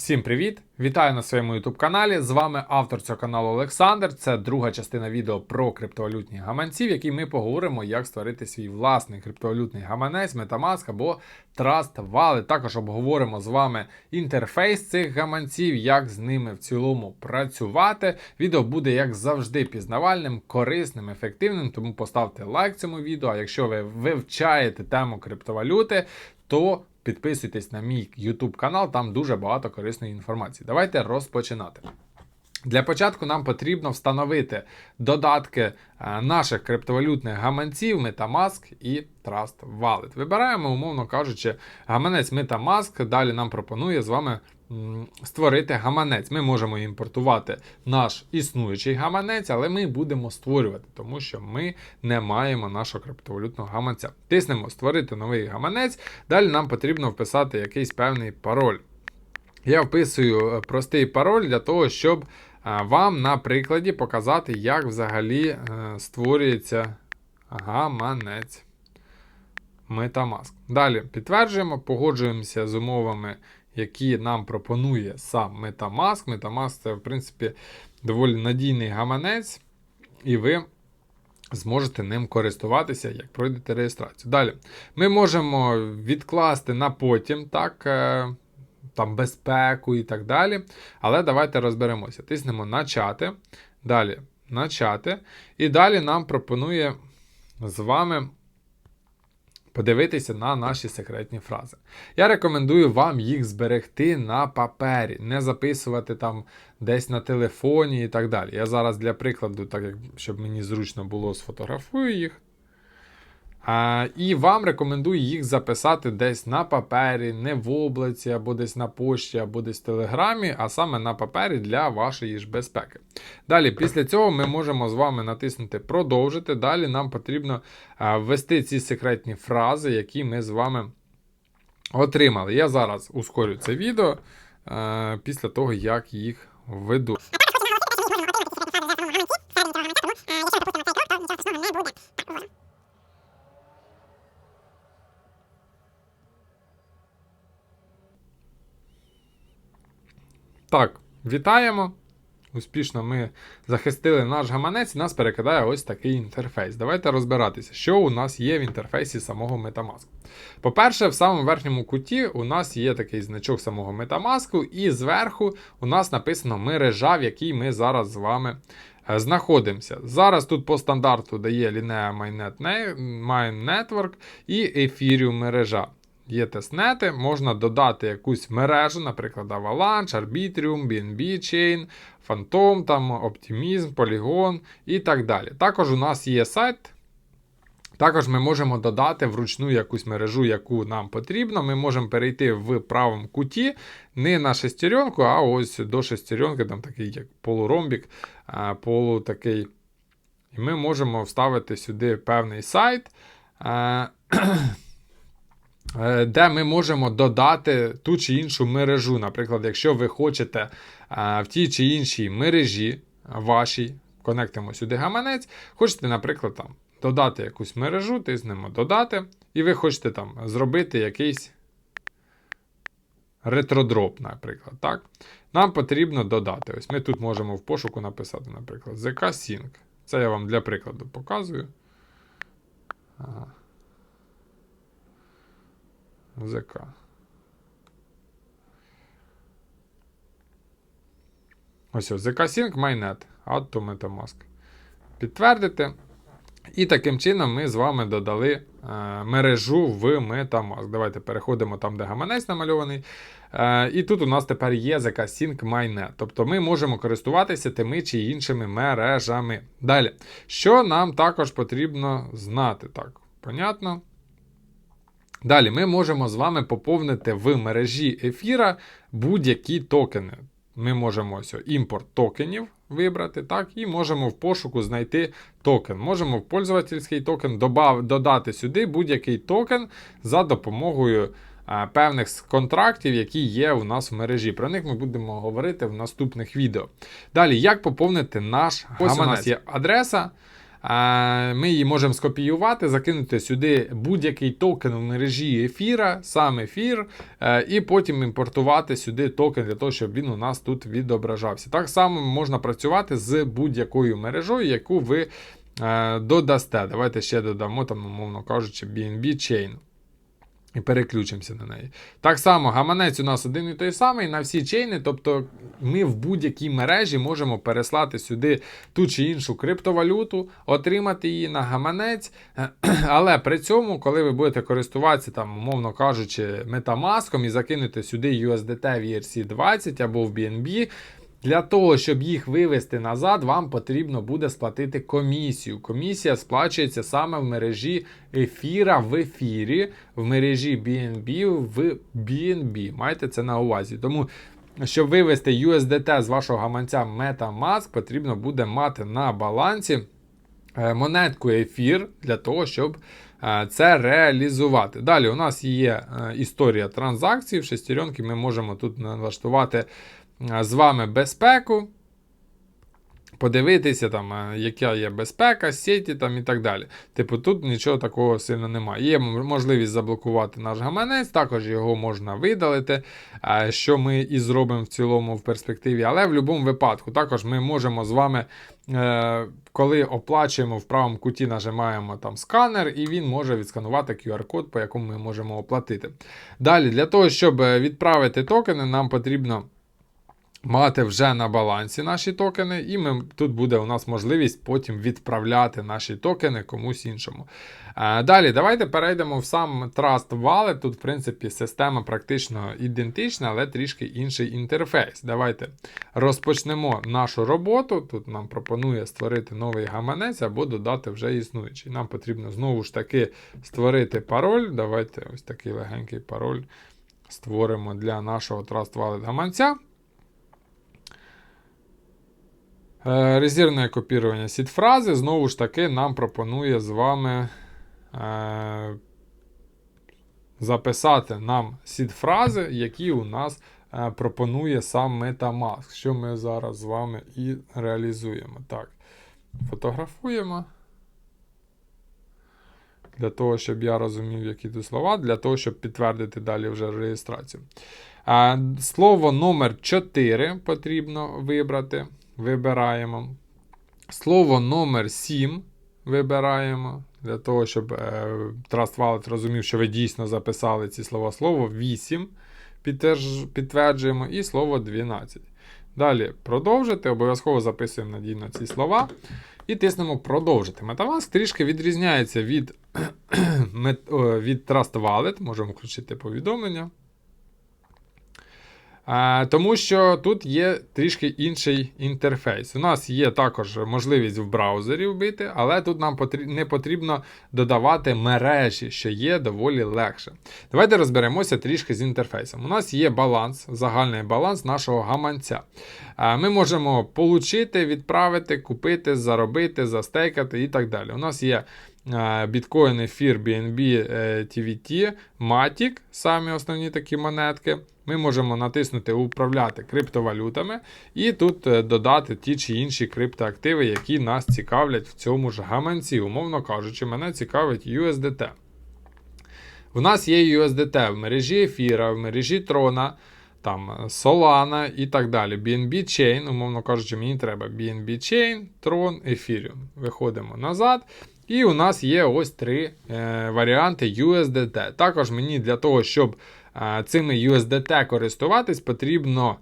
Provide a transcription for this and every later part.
Всім привіт! Вітаю на своєму YouTube каналі. З вами автор цього каналу Олександр. Це друга частина відео про криптовалютні гаманці, в якій ми поговоримо, як створити свій власний криптовалютний гаманець, Metamask або Trust Wallet. Також обговоримо з вами інтерфейс цих гаманців, як з ними в цілому працювати. Відео буде, як завжди, пізнавальним, корисним, ефективним. Тому поставте лайк цьому відео. А якщо ви вивчаєте тему криптовалюти, то підписуйтесь на мій YouTube канал, там дуже багато корисної інформації. Давайте розпочинати. Для початку нам потрібно встановити додатки е, наших криптовалютних гаманців Metamask і Trust Wallet. Вибираємо, умовно кажучи, гаманець Metamask. Далі нам пропонує з вами створити гаманець. Ми можемо імпортувати наш існуючий гаманець, але ми будемо створювати, тому що ми не маємо нашого криптовалютного гаманця. Тиснемо створити новий гаманець. Далі нам потрібно вписати якийсь певний пароль. Я вписую е, простий пароль для того, щоб е, вам на прикладі показати, як взагалі е, створюється гаманець Metamask. Далі підтверджуємо, погоджуємося з умовами, які нам пропонує сам Metamask. Metamask це, в принципі, доволі надійний гаманець, і ви зможете ним користуватися, як пройдете реєстрацію. Далі ми можемо відкласти на потім, так. е, там безпеку і так далі. Але давайте розберемося. Тиснемо начати. Далі начати. І далі нам пропонує з вами подивитися на наші секретні фрази. Я рекомендую вам їх зберегти на папері, не записувати там десь на телефоні і так далі. Я зараз для прикладу, так як щоб мені зручно було, сфотографую їх. А, І вам рекомендую їх записати десь на папері, не в облаці, або десь на пошті, або десь в телеграмі, а саме на папері для вашої ж безпеки. Далі, після цього ми можемо з вами натиснути Продовжити. Далі нам потрібно ввести ці секретні фрази, які ми з вами отримали. Я зараз ускорю це відео після того, як їх введу. Так, вітаємо. Успішно ми захистили наш гаманець, і нас перекидає ось такий інтерфейс. Давайте розбиратися, що у нас є в інтерфейсі самого Metamask. По-перше, в самому верхньому куті у нас є такий значок самого Metamask, і зверху у нас написано мережа, в якій ми зараз з вами е, знаходимося. Зараз тут по стандарту дає Linea Mainnet Network і Ethereum мережа. Є тестнети, можна додати якусь мережу, наприклад, Avalanche, Arbitrium, BNB Chain, Phantom, там, Optimism, Polygon і так далі. Також у нас є сайт. Також ми можемо додати вручну якусь мережу, яку нам потрібно. Ми можемо перейти в правому куті, не на шестеренку, а ось до шестеренки, там такий як полуромбік, полу такий. І ми можемо вставити сюди певний сайт. Е, де ми можемо додати ту чи іншу мережу. Наприклад, якщо ви хочете в тій чи іншій мережі вашій, конектимо сюди гаманець, хочете, наприклад, там, додати якусь мережу, тиснемо додати, і ви хочете там зробити якийсь ретродроп, наприклад. так? Нам потрібно додати. Ось Ми тут можемо в пошуку написати, наприклад, ZK Sync. Це я вам для прикладу показую. ЗК. Ось ось ZK Sync Mainnet Add MetaMask. Підтвердити. І таким чином ми з вами додали е, мережу в Metamask. Давайте переходимо там, де гаманець намальований. Е, і тут у нас тепер є ZK Sync Mainnet. Тобто ми можемо користуватися тими чи іншими мережами. Далі, що нам також потрібно знати? Так, понятно. Далі ми можемо з вами поповнити в мережі ефіра будь-які токени. Ми можемо ось імпорт токенів вибрати, так, і можемо в пошуку знайти токен. Можемо в пользовательський токен добав, додати сюди будь-який токен за допомогою а, певних контрактів, які є у нас в мережі. Про них ми будемо говорити в наступних відео. Далі, як поповнити наш гаманець? Ось у нас є адреса. Ми її можемо скопіювати, закинути сюди будь-який токен в мережі ефіра, сам ефір, е, і потім імпортувати сюди токен для того, щоб він у нас тут відображався. Так само можна працювати з будь-якою мережою, яку ви е, додасте. Давайте ще додамо, там, умовно кажучи, BNB Chain. І переключимося на неї. Так само, гаманець у нас один і той самий на всі чейни, тобто ми в будь-якій мережі можемо переслати сюди ту чи іншу криптовалюту, отримати її на гаманець. Але при цьому, коли ви будете користуватися, там, умовно кажучи, Metamask і закинути сюди USDT в ERC20 або в BNB, для того, щоб їх вивести назад, вам потрібно буде сплатити комісію. Комісія сплачується саме в мережі ефіра в ефірі, в мережі BNB в BNB. Майте це на увазі. Тому, щоб вивести USDT з вашого гаманця MetaMask, потрібно буде мати на балансі е, монетку ефір для того, щоб е, це реалізувати. Далі у нас є е, історія транзакцій. В шестеренки ми можемо тут налаштувати з вами безпеку. Подивитися, там, е, яка є безпека, сіті там і так далі. Типу, тут нічого такого сильно немає. Є можливість заблокувати наш гаманець, також його можна видалити, е, що ми і зробимо в цілому в перспективі. Але в будь-якому випадку також ми можемо з вами, е, коли оплачуємо в правому куті, нажимаємо там сканер, і він може відсканувати QR-код, по якому ми можемо оплатити. Далі, для того, щоб відправити токени, нам потрібно мати вже на балансі наші токени, і ми, тут буде у нас можливість потім відправляти наші токени комусь іншому. Далі, давайте перейдемо в сам Trust Wallet. Тут, в принципі, система практично ідентична, але трішки інший інтерфейс. Давайте розпочнемо нашу роботу. Тут нам пропонує створити новий гаманець або додати вже існуючий. Нам потрібно знову ж таки створити пароль. Давайте ось такий легенький пароль створимо для нашого Trust Wallet гаманця. Е, резервне копірування сід-фрази, знову ж таки, нам пропонує з вами е, записати нам сід-фрази, які у нас е, пропонує сам Metamask, що ми зараз з вами і реалізуємо. Так, фотографуємо. Для того, щоб я розумів, які тут слова, для того, щоб підтвердити далі вже реєстрацію. Е, слово номер 4 потрібно вибрати вибираємо. Слово номер 7 вибираємо. Для того, щоб е, Trust Wallet розумів, що ви дійсно записали ці слова. Слово 8 підтверджуємо, і слово 12. Далі продовжити. Обов'язково записуємо надійно ці слова. І тиснемо продовжити. Metamask трішки відрізняється від від Trust Wallet. Можемо включити повідомлення. Тому що тут є трішки інший інтерфейс. У нас є також можливість в браузері вбити, але тут нам не потрібно додавати мережі, що є доволі легше. Давайте розберемося трішки з інтерфейсом. У нас є баланс, загальний баланс нашого гаманця. Ми можемо получити, відправити, купити, заробити, застейкати і так далі. У нас є біткоін, ефір, BNB, TVT, Matic, самі основні такі монетки. Ми можемо натиснути Управляти криптовалютами і тут е, додати ті чи інші криптоактиви, які нас цікавлять в цьому ж гаманці. Умовно кажучи, мене цікавить USDT. У нас є USDT в мережі ефіра, в мережі Трона, там Solana і так далі. BNB Chain, умовно кажучи, мені треба BNB Chain, Tron, Ethereum. Виходимо назад. І у нас є ось три е, варіанти USDT. Також мені для того, щоб е, цими USDT користуватись, потрібно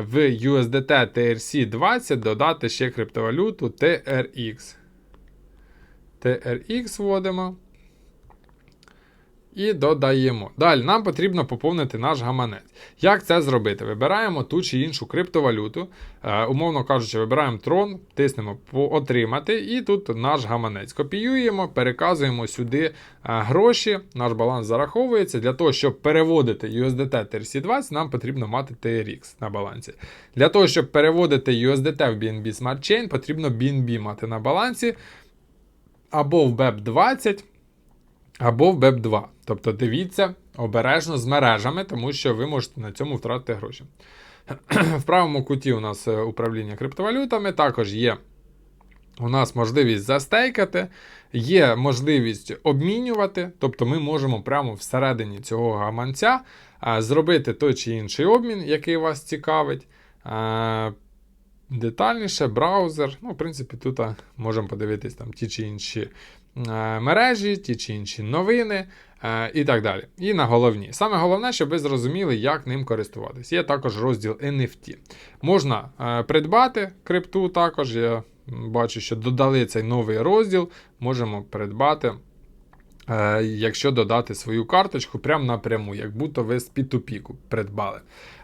в USDT TRC 20 додати ще криптовалюту TRX. TRX вводимо і додаємо. Далі нам потрібно поповнити наш гаманець. Як це зробити? Вибираємо ту чи іншу криптовалюту, е, умовно кажучи, вибираємо трон, тиснемо Отримати, і тут наш гаманець. Копіюємо, переказуємо сюди е, гроші, наш баланс зараховується. Для того, щоб переводити USDT TRC20, нам потрібно мати TRX на балансі. Для того, щоб переводити USDT в BNB Smart Chain, потрібно BNB мати на балансі або в BEP20 або в BEP2. Тобто дивіться обережно з мережами, тому що ви можете на цьому втратити гроші. В правому куті у нас е, управління криптовалютами, також є у нас можливість застейкати, є можливість обмінювати, тобто ми можемо прямо всередині цього гаманця зробити той чи інший обмін, який вас цікавить. Детальніше, браузер. Ну, в принципі, тут можемо подивитись там ті чи інші е, мережі, ті чи інші новини е, і так далі. І на головні. Саме головне, щоб ви зрозуміли, як ним користуватись. Є також розділ NFT. Можна е, придбати крипту також. Я бачу, що додали цей новий розділ. Можемо придбати. Е, Якщо додати свою карточку прямо напряму, як будто ви з P2P придбали.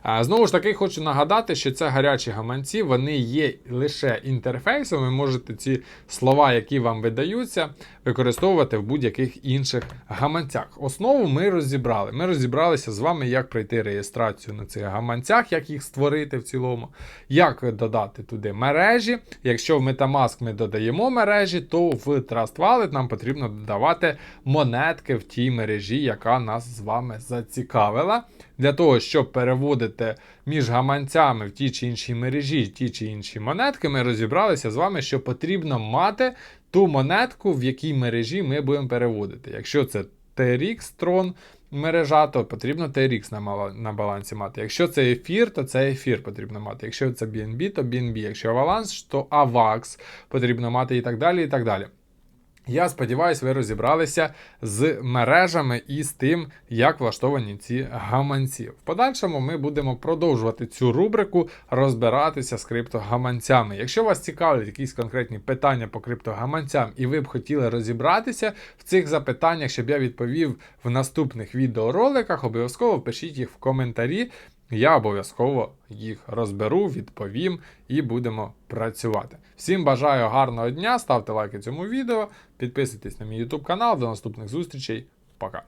Е, Знову ж таки, хочу нагадати, що це гарячі гаманці, вони є лише інтерфейсом. Ви можете ці слова, які вам видаються, використовувати в будь-яких інших гаманцях. Основу ми розібрали. Ми розібралися з вами, як пройти реєстрацію на цих гаманцях, як їх створити в цілому, як додати туди мережі. Якщо в Metamask ми додаємо мережі, то в Trust Wallet нам потрібно додавати монетки в тій мережі, яка нас з вами зацікавила. Для того, щоб переводити між гаманцями в ті чи інші мережі, ті чи інші монетки, ми розібралися з вами, що потрібно мати ту монетку, в якій мережі ми будемо переводити. Якщо це TRX Tron мережа, то потрібно TRX на, на балансі мати. Якщо це ефір, то це ефір потрібно мати. Якщо це BNB, то BNB. Якщо Avalanche, то AVAX потрібно мати і так далі. і так далі. Я сподіваюся, ви розібралися з мережами і з тим, як влаштовані ці гаманці. В подальшому ми будемо продовжувати цю рубрику розбиратися з криптогаманцями. Якщо вас цікавлять якісь конкретні питання по криптогаманцям, і ви б хотіли розібратися в цих запитаннях, щоб я відповів в наступних відеороликах, обов'язково пишіть їх в коментарі. Я обов'язково їх розберу, відповім і будемо працювати. Всім бажаю гарного дня, ставте лайки цьому відео, підписуйтесь на мій YouTube канал. До наступних зустрічей. Пока.